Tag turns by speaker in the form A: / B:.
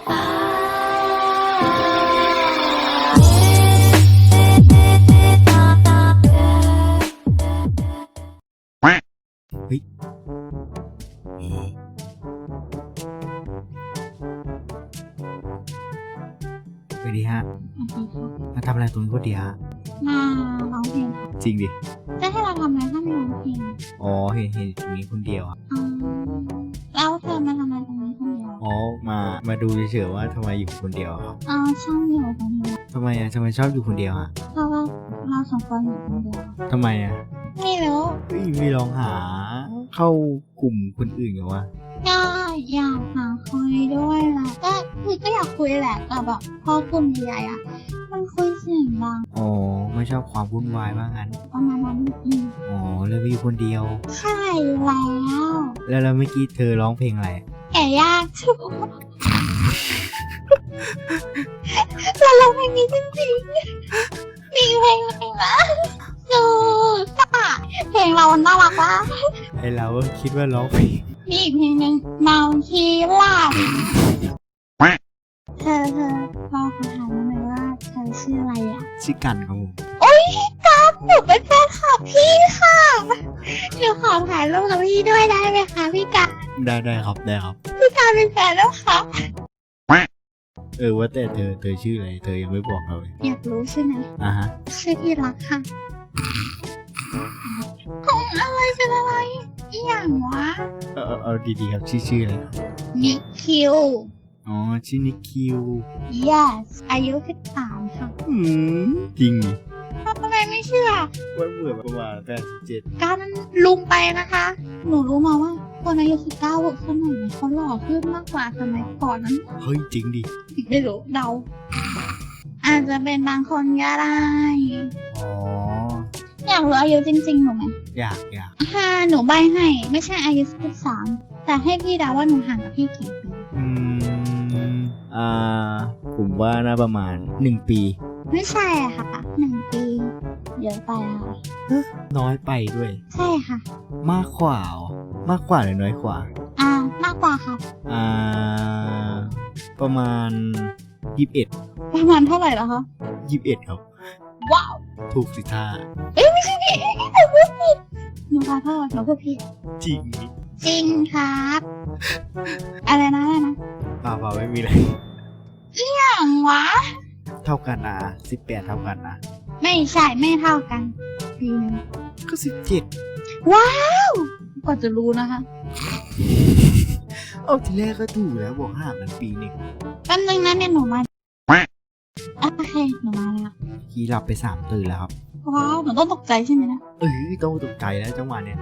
A: เฮ้ยเอ๊ะสวัสดีฮะ มาทำอะไรตรงนี้ก็ดีฮะ
B: มาร้องเพลงค่ะ
A: จริงดิ
B: จะให้เราทำอะไรถ้าไม่ร้องเพลง
A: อ๋อ เห็นเห็นตรงนี้คนเดียวอะ
B: อ๋อแล้วเธอมาทำอะไรตรงนี้คนเดียว
A: อ๋อมามาดูเฉยๆว่าทำไมอยู่คนเดียวอะครับ
B: อ๋อช่างอยู่คนเดียว
A: ทำไมอะทำไมชอบอยู่คนเดียวอะ
B: เพราะว่าเราสองคนอยู่คนเดียว
A: ทำไมอะ
B: ไม่รู้
A: เฮ้ยไม่ลองหา เข้ากลุ่มคนอื่นเหรอวะ
B: ก็อยากหาคุยด้วยแหละก็คือก็อยากคุยแหละแต่แบบพอกลุ่มใหญ่ๆอะมันคุยเสียงดัง
A: อ๋อไม่ชอบความวุ่นวายว่างั้น
B: ประมาณนั้นนิดนึง
A: อ๋อแล้วอยู่คนเดียว
B: ใช่แล้ว
A: แล้วแล้วเมื่อกี้เธอร้องเพลงอะไร
B: แก่ยากชุบเราลองเพลงนี้จริงๆมีเพลงอะไรนะดูป่ะเพลงเราน่ารักว่ะ
A: ไอเราก็คิดว่าร้องเพลง
B: มีอีกเพลงหนึ่งเมาคีลาดเธอเธอพ่อเขาถามมาหน่อยว่าเธอชื่ออะไรอะ
A: ชื่อกันครับผม
B: โอ๊ยกับหนูเป็นแฟนคลับพี่ค่ะหนูขอถ่ายรูปกับพี่ด้วยได้ไหมคะพี่กัน
A: ได้ได้ครับได้ครับ
B: พี่กันเป็นแฟนแล้วค่ะ
A: เออว่าแต่เธอเธอชื่ออะไร เธอยังไม่บอกเราเลย
B: อยากรู้ใช่ไหม
A: อะฮะ
B: ชื่อที่รักค่ะของอะไรเป็นอะไรอหย่างวะ
A: เอาเอาเอาดีๆครับชื่อชื่ออะไรครับ
B: นิคิว
A: อ๋อชื่อนิคิว
B: yes อายุ13ค่ะ
A: อืมจริงดิ
B: ทำไมไม่เชื่อ
A: ว่าเบื่อประมาณแปดสิบเจ็ด
B: การลุงไปนะคะ หนูรู้มาว่า คนอายุ19สมัยนี้เขาหล่อขึ้นมากกว่าสมัยก่อนนั้น
A: เฮ้ยจริงดิ
B: ไม่รู้เดา อาจจะเป็นบางคนก็ได้
A: อ๋อ
B: อยากรู้อายุจริงๆหนูไหม
A: อยากอยาก
B: ถ้าหนูใบให้ไม่ใช่อายุ13แต่ให้พี่เดาว่าหนูห่างกับพี่กี่ปี
A: อืมอ่าผมว่าน่าประมาณหนึ่งปี
B: ไม่ใช่อะค่ะหนึ่งปี เยอะไปอะค่ะ
A: น้อยไปด้วย
B: ใช่ค่ะ
A: มากกว่าเหรอมากกว่าหรือน้อยกว่า
B: อ่ามากกว่าค่ะ
A: อ่า ประมาณยี่สิบเอ็ด
B: ประมาณเท่าไหร่แล้วคะ
A: ยี่สิบเอ็ดครับ
B: ว้าว
A: ถูกสิท่า
B: เอ้ยไม่ใช่พี่หนูพูดผิดหนูขอโทษหนูพูดผิด
A: จริงดิ
B: จริงครับ อะไรนะอะไรนะ
A: เปล่าเปล่าไม่มีอะไร
B: อย่างวะ
A: เท่ากันนะสิบแปดเท่ากันนะ
B: ไม่ใช่ไม่เท่ากันปีหนึง
A: ก็สิบเจ็ด
B: ว้าวกว่าจะรู้นะคะ
A: เอาทีแรกก็ถูกแล้วบอกห่างกันปีหนึ่ง
B: แป๊บนึงนะเนี่ยหนูมาโอเคหนูมาแล้ว
A: ขี่หลับไปสามตื่นแล้วครับ
B: ว้าวหนูต้องตกใจใช่ไหมนะ
A: เออต้องตกใจแล้วจังหวะเนี้ย